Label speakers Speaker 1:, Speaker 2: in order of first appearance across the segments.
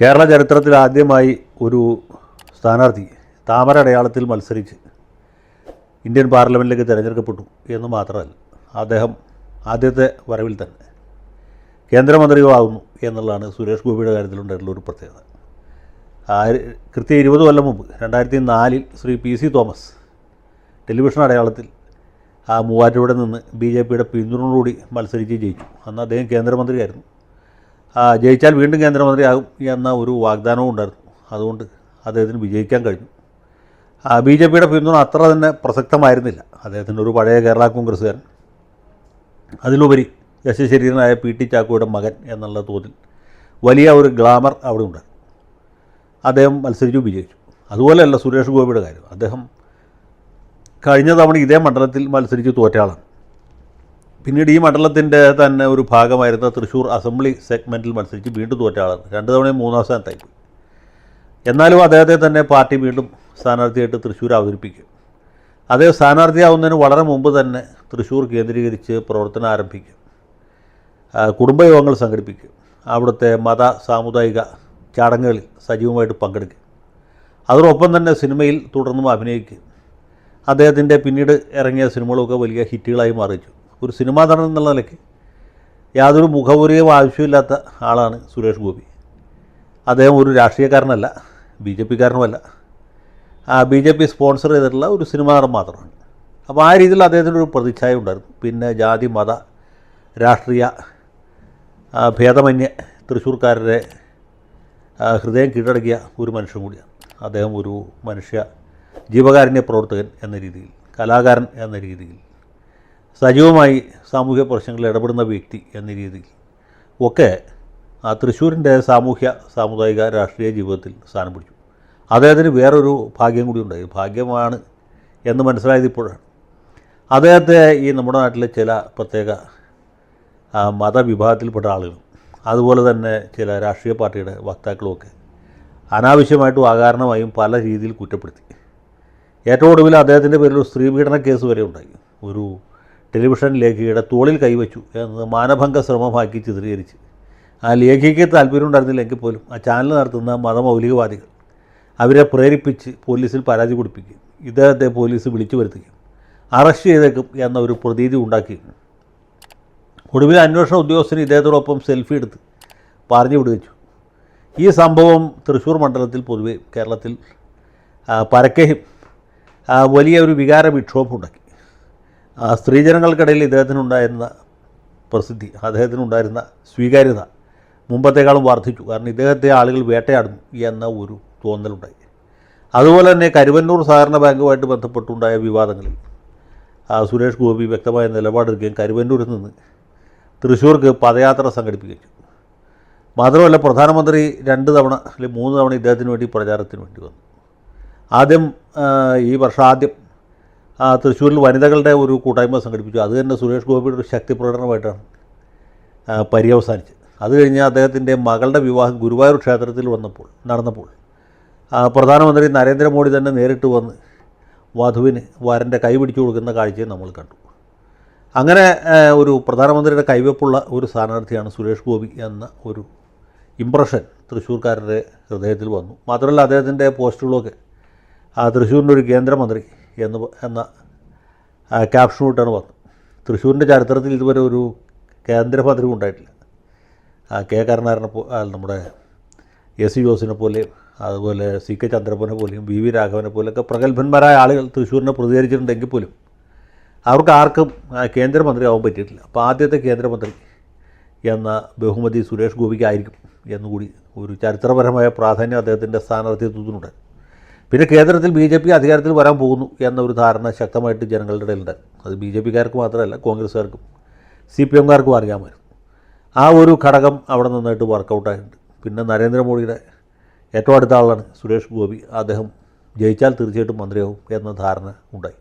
Speaker 1: കേരള ചരിത്രത്തിൽ ആദ്യമായി ഒരു സ്ഥാനാർത്ഥി താമര അടയാളത്തിൽ മത്സരിച്ച് ഇന്ത്യൻ പാർലമെന്റിലേക്ക് തിരഞ്ഞെടുക്കപ്പെട്ടു എന്ന് മാത്രമല്ല അദ്ദേഹം ആദ്യത്തെ വരവിൽ തന്നെ കേന്ദ്രമന്ത്രിയോ ആകുന്നു എന്നുള്ളതാണ് സുരേഷ് ഗോപിയുടെ കാര്യത്തിലുണ്ടായിട്ടുള്ള ഒരു പ്രത്യേകത. കൃത്യം ഇരുപത് കൊല്ലം മുമ്പ് രണ്ടായിരത്തി നാലിൽ Shri P C Thomas television അടയാളത്തിൽ ആ മൂവാറ്റുപുഴ നിന്ന് ബി ജെ പിയുടെ പിന്തുണയോടുകൂടി മത്സരിച്ച് ജയിച്ചു. അന്ന് അദ്ദേഹം കേന്ദ്രമന്ത്രിയായിരുന്നു. ജയിച്ചാൽ വീണ്ടും കേന്ദ്രമന്ത്രിയാകും എന്ന ഒരു വാഗ്ദാനവും ഉണ്ടായിരുന്നു. അതുകൊണ്ട് അദ്ദേഹത്തിന് വിജയിക്കാൻ കഴിഞ്ഞു. ബി ജെ പിയുടെ പിന്തുണ അത്ര തന്നെ പ്രസക്തമായിരുന്നില്ല. അദ്ദേഹത്തിന്റെ ഒരു പഴയ കേരള കോൺഗ്രസ്സുകാരൻ. അതിലുപരി യശശരീരനായ പി ടി ചാക്കോയുടെ മകൻ എന്നുള്ള തോതിൽ വലിയ ഒരു ഗ്ലാമർ അവിടെ ഉണ്ട് അദ്ദേഹം മത്സരിച്ചു വിജയിച്ചു. അതുപോലെയല്ല സുരേഷ് ഗോപിയുടെ കാര്യം. അദ്ദേഹം കഴിഞ്ഞ തവണ ഇതേ മണ്ഡലത്തിൽ മത്സരിച്ച് തോറ്റയാളാണ്. പിന്നീട് ഈ മണ്ഡലത്തിന്റെ തന്നെ ഒരു ഭാഗമായിരുന്ന തൃശ്ശൂർ അസംബ്ലി സെഗ്മെന്റിൽ മത്സരിച്ച് വീണ്ടും തോറ്റ ആളാണ്. രണ്ട് തവണയും മൂന്നാം സ്ഥാനത്തായി പോയി എന്നാലും അദ്ദേഹത്തെ തന്നെ പാർട്ടി വീണ്ടും സ്ഥാനാർത്ഥിയായിട്ട് തൃശ്ശൂർ അവതരിപ്പിക്കും. അതേ സ്ഥാനാർത്ഥിയാവുന്നതിന് വളരെ മുമ്പ് തന്നെ തൃശ്ശൂർ കേന്ദ്രീകരിച്ച് പ്രവർത്തനം ആരംഭിക്കും. കുടുംബയോഗങ്ങൾ സംഘടിപ്പിക്കും. അവിടുത്തെ മത സാമുദായിക ചടങ്ങുകളിൽ സജീവമായിട്ട് പങ്കെടുക്കും. അതോടൊപ്പം തന്നെ സിനിമയിൽ തുടർന്നും അഭിനയിക്കും. അദ്ദേഹത്തിന്റെ പിന്നീട് ഇറങ്ങിയ സിനിമകളൊക്കെ വലിയ ഹിറ്റുകളായി മാറിച്ചു ഒരു സിനിമാ നടൻ എന്നുള്ള നിലയ്ക്ക് യാതൊരു മുഖപുരയും ആവശ്യമില്ലാത്ത ആളാണ് സുരേഷ് ഗോപി. അദ്ദേഹം ഒരു രാഷ്ട്രീയക്കാരനല്ല ബി ജെ പിക്കാരനുമല്ല. ബി ജെ പി സ്പോൺസർ ചെയ്തിട്ടുള്ള ഒരു സിനിമാ നടൻ മാത്രമാണ്. അപ്പോൾ ആ രീതിയിൽ അദ്ദേഹത്തിന്റെ ഒരു പ്രതിച്ഛായ ഉണ്ടായിരുന്നു. പിന്നെ ജാതി മത രാഷ്ട്രീയ ഭേദമന്യേ തൃശ്ശൂർക്കാരുടെ ഹൃദയം കീഴടക്കിയ ഒരു മനുഷ്യൻ കൂടിയാണ്. അദ്ദേഹം ഒരു മനുഷ്യ ജീവകാരുണ്യ പ്രവർത്തകൻ എന്ന രീതിയിൽ കലാകാരൻ എന്ന രീതിയിൽ സജീവമായി സാമൂഹ്യ പ്രശ്നങ്ങളിൽ ഇടപെടുന്ന വ്യക്തി എന്ന രീതിയിൽ ഒക്കെ ആ തൃശ്ശൂരിന്റെ സാമൂഹ്യ സാമുദായിക രാഷ്ട്രീയ ജീവിതത്തിൽ സ്ഥാനം പിടിച്ചു. അദ്ദേഹത്തിന് വേറൊരു ഭാഗ്യം കൂടി ഉണ്ടായി ഭാഗ്യമാണ് എന്ന് മനസ്സിലായത് ഇപ്പോഴാണ്. അദ്ദേഹത്തെ ഈ നമ്മുടെ നാട്ടിലെ ചില പ്രത്യേക മതവിഭാഗത്തിൽപ്പെട്ട ആളുകളും അതുപോലെ തന്നെ ചില രാഷ്ട്രീയ പാർട്ടിയുടെ വക്താക്കളുമൊക്കെ അനാവശ്യമായിട്ടും അകാരണമായും പല രീതിയിൽ കുറ്റപ്പെടുത്തി. ഏറ്റവും ഒടുവിൽ അദ്ദേഹത്തിന്റെ പേരിൽ ഒരു സ്ത്രീപീഡന കേസ് വരെ ഉണ്ടായി. ഒരു ടെലിവിഷൻ ലേഖികയുടെ തോളിൽ കൈവച്ചു എന്നത് മാനഭംഗ ശ്രമമാക്കി ചിത്രീകരിച്ച്. ആ ലേഖിക്ക് താല്പര്യം ഉണ്ടായിരുന്നില്ലെങ്കിൽ പോലും ആ ചാനൽ നടത്തുന്ന മതമൗലികവാദികൾ അവരെ പ്രേരിപ്പിച്ച് പോലീസിൽ പരാതി കൊടുപ്പിക്കും. ഇദ്ദേഹത്തെ പോലീസ് വിളിച്ചു വരുത്തുകയും അറസ്റ്റ് ചെയ്തേക്കും എന്ന ഒരു പ്രതീതി ഉണ്ടാക്കി. ഒടുവിൽ അന്വേഷണ ഉദ്യോഗസ്ഥന് ഇദ്ദേഹത്തോടൊപ്പം സെൽഫി എടുത്ത് പറഞ്ഞു വിടുവിച്ചു. ഈ സംഭവം തൃശ്ശൂർ മണ്ഡലത്തിൽ പൊതുവെ കേരളത്തിൽ പരക്കെയും വലിയ ഒരു വികാര വിക്ഷോഭം ഉണ്ടാക്കി ആ, സ്ത്രീജനങ്ങൾക്കിടയിൽ ഇദ്ദേഹത്തിനുണ്ടായിരുന്ന പ്രസിദ്ധി അദ്ദേഹത്തിനുണ്ടായിരുന്ന സ്വീകാര്യത മുമ്പത്തേക്കാളും വർദ്ധിച്ചു. കാരണം ഇദ്ദേഹത്തെ ആളുകൾ വേട്ടയാടുന്നു എന്ന ഒരു തോന്നലുണ്ടായി. അതുപോലെ തന്നെ കരുവന്നൂർ സഹകരണ ബാങ്കുമായിട്ട് ബന്ധപ്പെട്ടുണ്ടായ വിവാദങ്ങളിൽ ആ, സുരേഷ് ഗോപി വ്യക്തമായ നിലപാടെടുക്കുകയും കരുവന്നൂരിൽ നിന്ന് തൃശ്ശൂർക്ക് പദയാത്ര സംഘടിപ്പിക്കുകയും മാത്രമല്ല പ്രധാനമന്ത്രി രണ്ട് തവണ അല്ലെങ്കിൽ മൂന്ന് തവണ ഇദ്ദേഹത്തിന് വേണ്ടി പ്രചാരത്തിന് വേണ്ടി വന്നു. ആദ്യം ഈ വർഷം ആദ്യം ആ, തൃശ്ശൂരിൽ വനിതകളുടെ ഒരു കൂട്ടായ്മ സംഘടിപ്പിച്ചു. അത് തന്നെ സുരേഷ് ഗോപിയുടെ ഒരു ശക്തി പ്രകടനമായിട്ടാണ് പര്യവസാനിച്ച് അത് കഴിഞ്ഞ് അദ്ദേഹത്തിന്റെ മകളുടെ വിവാഹം ഗുരുവായൂർ ക്ഷേത്രത്തിൽ വന്നപ്പോൾ നടന്നപ്പോൾ പ്രധാനമന്ത്രി നരേന്ദ്രമോദി തന്നെ നേരിട്ട് വന്ന് വധുവിന് വരന്റെ കൈ പിടിച്ചു കൊടുക്കുന്ന കാഴ്ചയും നമ്മൾ കണ്ടു. അങ്ങനെ ഒരു പ്രധാനമന്ത്രിയുടെ കൈവെപ്പുള്ള ഒരു സ്ഥാനാർത്ഥിയാണ് സുരേഷ് ഗോപി എന്ന ഒരു ഇമ്പ്രഷൻ തൃശ്ശൂർക്കാരുടെ ഹൃദയത്തിൽ വന്നു. മാത്രമല്ല അദ്ദേഹത്തിന്റെ പോസ്റ്റുകളൊക്കെ തൃശ്ശൂരിന്റെ ഒരു കേന്ദ്രമന്ത്രി എന്ന് എന്ന ക്യാപ്ഷനോട്ടാണ് വന്നത്. തൃശ്ശൂരിന്റെ ചരിത്രത്തിൽ ഇതുവരെ ഒരു കേന്ദ്രമന്ത്രി ഉണ്ടായിട്ടില്ല. കെ കരുണാകരനെ പോ നമ്മുടെ എ സി ജോസിനെ പോലെയും അതുപോലെ സി കെ ചന്ദ്രപ്പനെ പോലെയും വി വി രാഘവനെ പോലെയൊക്കെ പ്രഗത്ഭന്മാരായ ആളുകൾ തൃശ്ശൂരിനെ പ്രതികരിച്ചിട്ടുണ്ടെങ്കിൽ പോലും അവർക്ക് ആർക്കും കേന്ദ്രമന്ത്രി കേന്ദ്രമന്ത്രിയാവാൻ പറ്റിയിട്ടില്ല. അപ്പോൾ ആദ്യത്തെ കേന്ദ്രമന്ത്രി എന്ന ബഹുമതി സുരേഷ് ഗോപിക്കായിരിക്കും എന്നുകൂടി ഒരു ചരിത്രപരമായ പ്രാധാന്യം അദ്ദേഹത്തിന്റെ സ്ഥാനാർത്ഥിത്വത്തിനുണ്ട്. പിന്നെ കേന്ദ്രത്തിൽ ബി ജെ പി അധികാരത്തിൽ വരാൻ പോകുന്നു എന്ന ഒരു ധാരണ ശക്തമായിട്ട് ജനങ്ങളുടെ ഇടയിലുണ്ട്. അത് ബി ജെ പിക്കാർക്ക് മാത്രമല്ല കോൺഗ്രസ്സുകാർക്കും സി പി എംകാർക്കും അറിയാമായിരുന്നു ആ ഒരു ഘടകം അവിടെ നന്നായിട്ട് വർക്കൗട്ടായിട്ടുണ്ട് പിന്നെ നരേന്ദ്രമോദിയുടെ ഏറ്റവും അടുത്ത ആളാണ് സുരേഷ് ഗോപി. അദ്ദേഹം ജയിച്ചാൽ തീർച്ചയായിട്ടും മന്ത്രിയാവും എന്ന ധാരണ ഉണ്ടായി.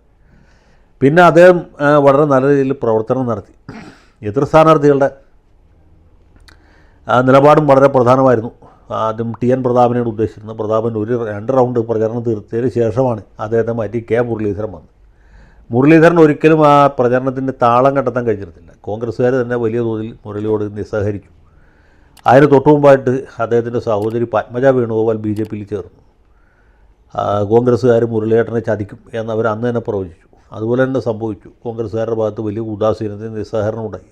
Speaker 1: പിന്നെ അദ്ദേഹം വളരെ നല്ല രീതിയിൽ പ്രവർത്തനം നടത്തി. എതിർ സ്ഥാനാർത്ഥികളുടെ നിലപാടും വളരെ പ്രധാനമായിരുന്നു. ആദ്യം ടി എൻ പ്രതാപനെയാണ് ഉദ്ദേശിച്ചിരുന്നത്. പ്രതാപൻ ഒരു രണ്ട് റൗണ്ട് പ്രചരണം തീർത്തതിന് ശേഷമാണ് അദ്ദേഹത്തെ മാറ്റി കെ മുരളീധരൻ വന്നത്. മുരളീധരൻ ഒരിക്കലും ആ പ്രചരണത്തിന്റെ താളം കണ്ടെത്താൻ കഴിഞ്ഞിരുന്നില്ല. കോൺഗ്രസ്സുകാർ തന്നെ വലിയ തോതിൽ മുരളിയോട് നിസ്സഹരിച്ചു അതിന് തൊട്ടു മുമ്പായിട്ട് അദ്ദേഹത്തിന്റെ സഹോദരി പത്മജ വേണുഗോപാൽ ബി ജെ പിയിൽ ചേർന്നു. കോൺഗ്രസ്സുകാർ മുരളിയേട്ടനെ ചതിക്കും എന്നവർ അന്ന് തന്നെ പ്രവചിച്ചു. അതുപോലെ തന്നെ സംഭവിച്ചു. കോൺഗ്രസ്സുകാരുടെ ഭാഗത്ത് വലിയ ഉദാസീനതയും നിസ്സഹകരണം ഉണ്ടായി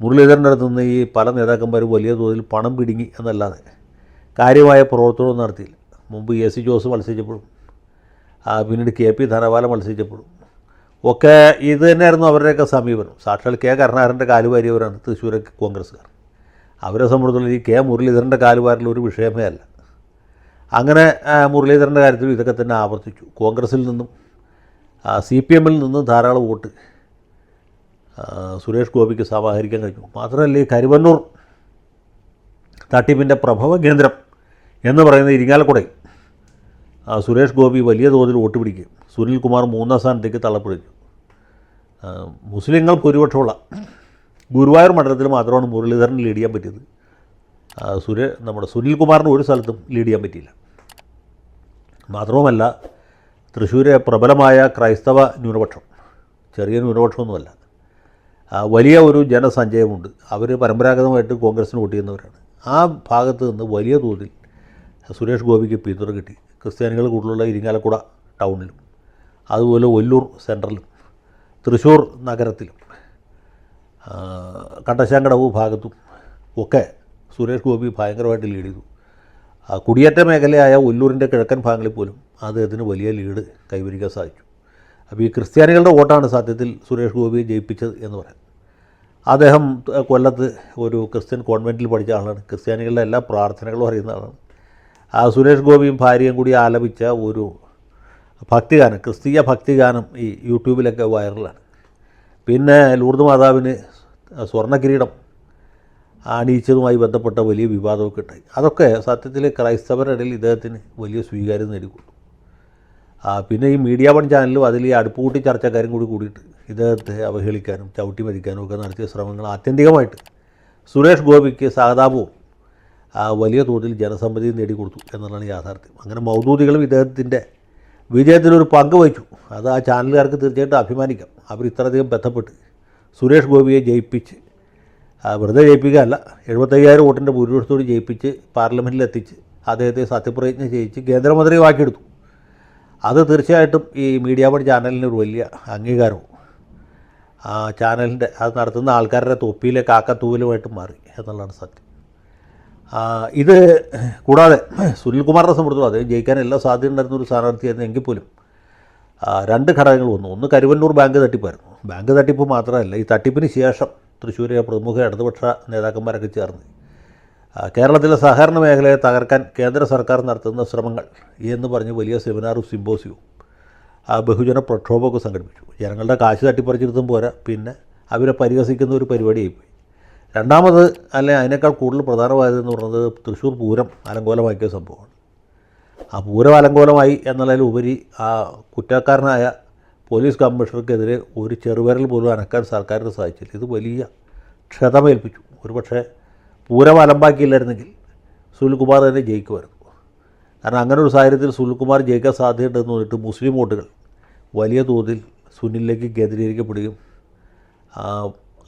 Speaker 1: മുരളീധരന്റെ അടുത്ത് നിന്ന് ഈ പല നേതാക്കന്മാരും വലിയ തോതിൽ പണം പിടുങ്ങി എന്നല്ലാതെ കാര്യമായ പ്രവർത്തനവും നടത്തിയില്ല. മുമ്പ് എ സി ജോസ് മത്സരിച്ചപ്പോഴും പിന്നീട് കെ പി ധനപാല മത്സരിച്ചപ്പോഴും. ഒക്കെ ഇത് തന്നെയായിരുന്നു അവരുടെയൊക്കെ സമീപനം. സാക്ഷാൽ കെ കരുണാകരന്റെ കാലുവാരിയവരാണ് തൃശ്ശൂരെ കോൺഗ്രസ്സുകാർ. അവരെ സംബന്ധിച്ചുള്ള ഈ കെ മുരളീധരന്റെ കാലുവാരിൽ ഒരു വിഷയമേ അല്ല. അങ്ങനെ മുരളീധരന്റെ കാര്യത്തിൽ ഇതൊക്കെ തന്നെ ആവർത്തിച്ചു. കോൺഗ്രസിൽ നിന്നും സി പി എമ്മിൽ നിന്നും ധാരാളം വോട്ട് സുരേഷ് ഗോപിക്ക് സമാഹരിക്കാൻ കഴിഞ്ഞു. മാത്രമല്ല ഈ കരുവന്നൂർ തട്ടിപ്പിന്റെ പ്രഭവ കേന്ദ്രം എന്ന് പറയുന്ന ഇരിങ്ങാലക്കുടയിൽ സുരേഷ് ഗോപി വലിയ തോതിൽ വോട്ട് പിടിക്കും. സുനിൽകുമാർ മൂന്നാം സ്ഥാനത്തേക്ക് തള്ളപ്പെടുന്നു മുസ്ലിങ്ങൾക്ക് മുസ്ലിങ്ങൾ ഭൂരിപക്ഷമുള്ള ഗുരുവായൂർ മണ്ഡലത്തിൽ മാത്രമാണ് മുരളീധരൻ ലീഡ് ചെയ്യാൻ പറ്റിയത്. സുരേ നമ്മുടെ സുനിൽകുമാറിന് ഒരു സ്ഥലത്തും ലീഡ് ചെയ്യാൻ പറ്റിയില്ല. മാത്രവുമല്ല തൃശ്ശൂരെ പ്രബലമായ ക്രൈസ്തവ ന്യൂനപക്ഷം ചെറിയ ന്യൂനപക്ഷമൊന്നുമല്ല വലിയ ഒരു ജനസഞ്ചയമുണ്ട്. അവർ പരമ്പരാഗതമായിട്ട് കോൺഗ്രസ്സിന് വോട്ട് ചെയ്യുന്നവരാണ്. ആ ഭാഗത്ത് നിന്ന് വലിയ തോതിൽ സുരേഷ് ഗോപിക്ക് പിന്തുണ കിട്ടി. ക്രിസ്ത്യാനികൾ കൂടുതലുള്ള ഇരിങ്ങാലക്കുട ടൗണിലും. അതുപോലെ ഒല്ലൂർ സെൻട്രലും. തൃശ്ശൂർ നഗരത്തിലും. കട്ടശാങ്കടവ് ഭാഗത്തും ഒക്കെ സുരേഷ് ഗോപി ഭയങ്കരമായിട്ട് ലീഡ് ചെയ്തു. കുടിയേറ്റ മേഖലയായ ഒല്ലൂരിന്റെ കിഴക്കൻ ഭാഗങ്ങളിൽ പോലും അദ്ദേഹത്തിന് വലിയ ലീഡ് കൈവരിക്കാൻ സാധിച്ചു. അപ്പോൾ ഈ ക്രിസ്ത്യാനികളുടെ വോട്ടാണ് സത്യത്തിൽ സുരേഷ് ഗോപി ജയിപ്പിച്ചത് എന്ന് പറയാം. അദ്ദേഹം കൊല്ലത്ത് ഒരു ക്രിസ്ത്യൻ കോൺവെന്റിൽ പഠിച്ച ആളാണ്. ക്രിസ്ത്യാനികളുടെ എല്ലാ പ്രാർത്ഥനകളും അറിയുന്ന ആളാണ്. സുരേഷ് ഗോപിയും ഭാര്യയും കൂടി ആലപിച്ച ഒരു ഭക്തിഗാനം ക്രിസ്തീയ ഭക്തിഗാനം ഈ യൂട്യൂബിലൊക്കെ വൈറലാണ്. പിന്നെ ലൂർദ് മാതാവിന് സ്വർണ കിരീടം അണിയിച്ചതുമായി ബന്ധപ്പെട്ട വലിയ വിവാദമൊക്കെ ഉണ്ടായി. അതൊക്കെ സത്യത്തിൽ ക്രൈസ്തവരുടെ ഇടയിൽ ഇദ്ദേഹത്തിന് വലിയ സ്വീകാര്യം നേടിക്കൊള്ളു പിന്നെ ഈ മീഡിയ വൺ ചാനലും അതിൽ ഈ അടുപ്പുകൂട്ടി ചർച്ചക്കാരും കൂടി കൂടിയിട്ട് ഇദ്ദേഹത്തെ അവഹേളിക്കാനും ചവിട്ടി മരിക്കാനും ഒക്കെ നടത്തിയ ശ്രമങ്ങൾ ആത്യന്തികമായിട്ട് സുരേഷ് ഗോപിക്ക് സഹതാപവും ആ, വലിയ തോതിൽ ജനസമ്മതി നേടിക്കൊടുത്തു എന്നുള്ളതാണ് യാഥാർത്ഥ്യം. അങ്ങനെ മൗദൂദികളും ഇദ്ദേഹത്തിന്റെ വിജയത്തിലൊരു പങ്ക് വഹിച്ചു. അത് ആ ചാനലുകാർക്ക് തീർച്ചയായിട്ടും അഭിമാനിക്കാം. അവർ ഇത്രയധികം ബന്ധപ്പെട്ട് സുരേഷ് ഗോപിയെ ജയിപ്പിച്ച് വെറുതെ ജയിപ്പിക്കുകയല്ല എഴുപത്തയ്യായിരം വോട്ടിന്റെ ഭൂരിപക്ഷത്തോട് ജയിപ്പിച്ച് പാർലമെന്റിലെത്തിച്ച് അദ്ദേഹത്തെ സത്യപ്രതിജ്ഞ ചെയ്യിച്ച് കേന്ദ്രമന്ത്രിയുമാക്കിയെടുത്തു. അത് തീർച്ചയായിട്ടും ഈ മീഡിയ വൺ ചാനലിന് ഒരു വലിയ അംഗീകാരവും ആ ചാനലിന്റെ അത് നടത്തുന്ന ആൾക്കാരുടെ തൊപ്പിയിലെ കാക്കത്തൂവലുമായിട്ട് മാറി എന്നുള്ളതാണ് സത്യം. ഇത് കൂടാതെ സുനിൽകുമാറിനെ സംബന്ധിച്ചോളം അദ്ദേഹം ജയിക്കാൻ എല്ലാ സാധ്യത ഉണ്ടായിരുന്ന ഒരു സ്ഥാനാർത്ഥിയായിരുന്നു എങ്കിൽ പോലും രണ്ട് ഘടകങ്ങൾ വന്നു. ഒന്ന് കരുവന്നൂർ ബാങ്ക് തട്ടിപ്പായിരുന്നു. ബാങ്ക് തട്ടിപ്പ് മാത്രമല്ല ഈ തട്ടിപ്പിന് ശേഷം തൃശ്ശൂരിലെ പ്രമുഖ ഇടതുപക്ഷ നേതാക്കന്മാരൊക്കെ ചേർന്ന് കേരളത്തിലെ സഹകരണ മേഖലയെ തകർക്കാൻ കേന്ദ്ര സർക്കാർ നടത്തുന്ന ശ്രമങ്ങൾ എന്ന് പറഞ്ഞ് വലിയ സെമിനാറും സിമ്പോസിയവും ബഹുജന പ്രക്ഷോഭമൊക്കെ സംഘടിപ്പിച്ചു. ജനങ്ങളുടെ കാശ് തട്ടിപ്പറിച്ചിരുത്തും പോരാ പിന്നെ അവരെ പരിഹസിക്കുന്ന ഒരു പരിപാടിയായിപ്പോയി. രണ്ടാമത് അല്ലെ അതിനേക്കാൾ കൂടുതൽ പ്രധാനമായതെന്ന് പറഞ്ഞത് തൃശ്ശൂർ പൂരം അലങ്കോലമാക്കിയ സംഭവമാണ്. ആ പൂരം അലങ്കോലമായി എന്നുള്ളതിലുപരി ആ കുറ്റക്കാരനായ പോലീസ് കമ്മീഷണർക്കെതിരെ ഒരു ചെറുവിരൽ പോലും അനക്കാൻ സർക്കാരിന് സാധിച്ചില്ല. ഇത് വലിയ ക്ഷതമേൽപ്പിച്ചു. ഒരുപക്ഷെ പൂരം അലമ്പാക്കിയില്ലായിരുന്നെങ്കിൽ സുനിൽകുമാർ തന്നെ ജയിക്കുമായിരുന്നു. കാരണം അങ്ങനെ ഒരു സാഹചര്യത്തിൽ സുനിൽകുമാർ ജയിക്കാൻ സാധ്യതയുണ്ടെന്ന് പറഞ്ഞിട്ട് മുസ്ലിം വോട്ടുകൾ വലിയ തോതിൽ സുനിലിലേക്ക് കേന്ദ്രീകരിക്കപ്പെടുകയും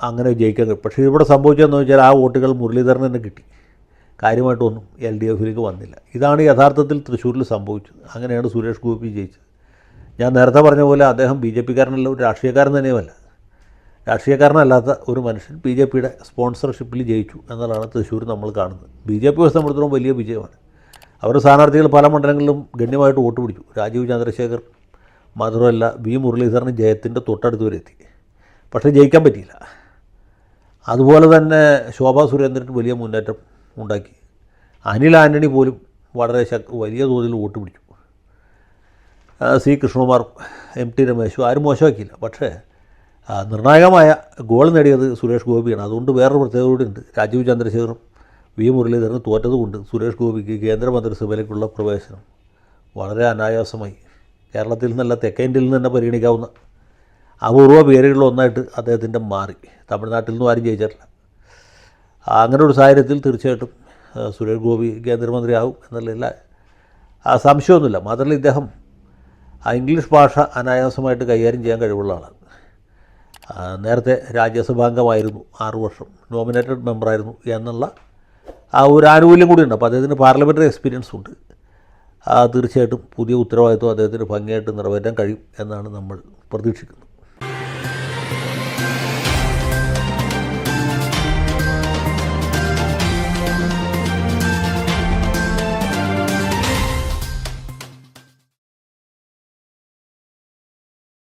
Speaker 1: അങ്ങനെ ജയിക്കാൻ കഴിയും പക്ഷേ ഇവിടെ സംഭവിച്ചതെന്ന് വെച്ചാൽ ആ വോട്ടുകൾ മുരളീധരൻ തന്നെ കിട്ടി. കാര്യമായിട്ടൊന്നും എൽ ഡി എഫിലേക്ക് വന്നില്ല. ഇതാണ് യഥാർത്ഥത്തിൽ തൃശ്ശൂരിൽ സംഭവിച്ചത്. അങ്ങനെയാണ് സുരേഷ് ഗോപി ജയിച്ചത്. ഞാൻ നേരത്തെ പറഞ്ഞ പോലെ അദ്ദേഹം ബി ജെ പിക്കാരനല്ല ഒരു രാഷ്ട്രീയക്കാരൻ തന്നെയുമല്ല. രാഷ്ട്രീയക്കാരനല്ലാത്ത ഒരു മനുഷ്യൻ ബി ജെ പിയുടെ സ്പോൺസർഷിപ്പിൽ ജയിച്ചു എന്നുള്ളതാണ് തൃശ്ശൂർ നമ്മൾ കാണുന്നത്. ബി ജെ പി സംബന്ധിച്ചിടത്തോളം വലിയ വിജയമാണ്. അവരുടെ സ്ഥാനാർത്ഥികൾ പല മണ്ഡലങ്ങളിലും ഗണ്യമായിട്ട് വോട്ട് പിടിച്ചു. രാജീവ് ചന്ദ്രശേഖർ മാത്രമല്ല വി മുരളീധരൻ ജയത്തിന്റെ തൊട്ടടുത്ത് വരെ എത്തി. പക്ഷേ ജയിക്കാൻ പറ്റിയില്ല. അതുപോലെ തന്നെ ശോഭാ സുരേന്ദ്രൻ വലിയ മുന്നേറ്റം ഉണ്ടാക്കി. അനിൽ ആന്റണി പോലും വളരെ ശക് വലിയ തോതിൽ വോട്ട് പിടിച്ചു. C Krishnakumar M T Ramesh ആരും മോശമാക്കിയില്ല. പക്ഷേ നിർണായകമായ ഗോൾ നേടിയത് സുരേഷ് ഗോപിയാണ്. അതുകൊണ്ട് വേറൊരു പ്രത്യേകത കൂടി ഉണ്ട്. രാജീവ് ചന്ദ്രശേഖറും വി മുരളീധരനും തോറ്റതുകൊണ്ട് സുരേഷ് ഗോപിക്ക് കേന്ദ്രമന്ത്രിസഭയിലേക്കുള്ള പ്രവേശനം വളരെ അനായാസമായി. കേരളത്തിൽ നിന്നല്ല തെക്കേ ഇന്ത്യയിൽ നിന്ന് തന്നെ പരിഗണിക്കാവുന്ന അപൂർവ പേരുകളിലൊന്നായിട്ട് അദ്ദേഹത്തിന്റെ മാറി. തമിഴ്നാട്ടിൽ നിന്നും ആരും ജയിച്ചിട്ടില്ല. അങ്ങനെ ഒരു സാഹചര്യത്തിൽ തീർച്ചയായിട്ടും സുരേഷ് ഗോപി കേന്ദ്രമന്ത്രിയാവും എന്നുള്ളതിൽ ആ സംശയമൊന്നുമില്ല. മാത്രമല്ല ഇദ്ദേഹം ഇംഗ്ലീഷ് ഭാഷ അനായാസമായിട്ട് കൈകാര്യം ചെയ്യാൻ കഴിവുള്ള ആളാണ്. നേരത്തെ രാജ്യസഭാംഗമായിരുന്നു ആറു വർഷം നോമിനേറ്റഡ് മെമ്പറായിരുന്നു എന്നുള്ള ആ ഒരു ആനുകൂല്യം കൂടിയുണ്ട്. അപ്പോൾ അദ്ദേഹത്തിന് പാർലമെന്ററി എക്സ്പീരിയൻസ് ഉണ്ട്. തീർച്ചയായിട്ടും പുതിയ ഉത്തരവാദിത്വം അദ്ദേഹത്തിന് ഭംഗിയായിട്ട് നിറവേറ്റാൻ കഴിയും എന്നാണ് നമ്മൾ പ്രതീക്ഷിക്കുന്നത്.